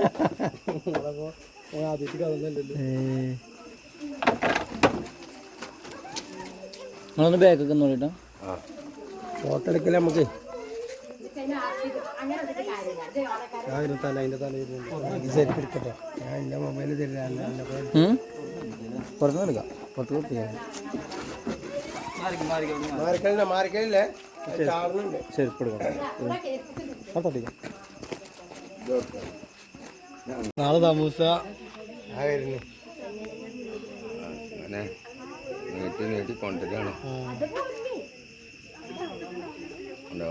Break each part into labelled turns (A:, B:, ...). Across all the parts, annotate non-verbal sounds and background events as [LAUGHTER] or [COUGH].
A: [LAUGHS] നിങ്ങളൊന്ന് ബാക്കൊക്കെ നോക്കിട്ടോ
B: ഫോട്ടോ എടുക്കല നമുക്ക്? അതിന്റെ തല അതിന്റെ തല ശരി. എടുക്കട്ടെ ഞാൻ എന്റെ മൊബൈലിൽ തരില്ല
A: എടുക്കാം. പുറത്ത് കൊടുത്തില്ല നാളെ സമൂസ.
C: അങ്ങനെ നീട്ടി നീട്ടി കൊണ്ടുവരികയാണ്. ഉണ്ടോ?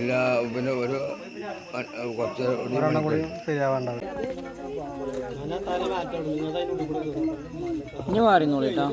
C: ഇല്ല പിന്നെ ഒരു കുറച്ച് ഒരു
B: ഒരെണ്ണം കൂടി ശരിയാവേണ്ട.
A: ഇനി മാറിന്നോളിട്ടാ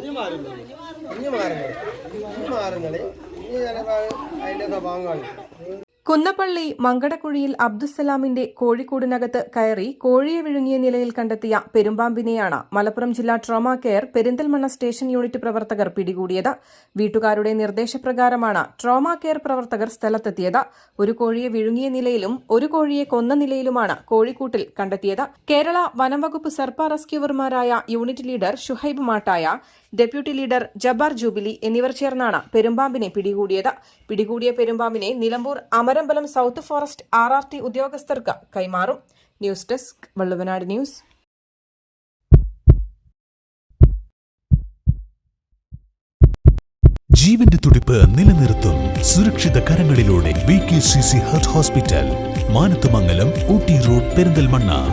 B: ഇനി മാറുന്നത് Ini dari kalian.
D: കുന്നപ്പള്ളി മങ്കടക്കുഴിയിൽ അബ്ദുസലാമിന്റെ കോഴിക്കൂടിനകത്ത് കയറി കോഴിയെ വിഴുങ്ങിയ നിലയിൽ കണ്ടെത്തിയ പെരുമ്പാമ്പിനെയാണ് മലപ്പുറം ജില്ലാ trauma care Perinthalmanna station unit പ്രവർത്തകർ പിടികൂടിയത്. വീട്ടുകാരുടെ നിർദ്ദേശപ്രകാരമാണ് ട്രോമാ കെയർ പ്രവർത്തകർ സ്ഥലത്തെത്തിയത്. ഒരു കോഴിയെ വിഴുങ്ങിയ നിലയിലും ഒരു കോഴിയെ കൊന്ന നിലയിലുമാണ് കോഴിക്കൂട്ടിൽ കണ്ടെത്തിയത്. കേരള വനംവകുപ്പ് സർപ്പ റെസ്ക്യൂവർമാരായ unit leader Shuhaib Mattaya deputy leader Jabbar Jubilee എന്നിവർ ചേർന്നാണ് പെരുമ്പാമ്പിനെ പിടികൂടിയത്. പിടികൂടിയ പെരുമ്പാമ്പിനെ Nilambur Amarambalam south forest R R T ഉദ്യോഗസ്ഥർക്ക് കൈമാറും. News desk Valluvanad news.
E: ജീവന്റെ തുടിപ്പ് നിലനിർത്തും സുരക്ഷിത കരങ്ങളിലൂടെ ഹോസ്പിറ്റൽ റോഡ്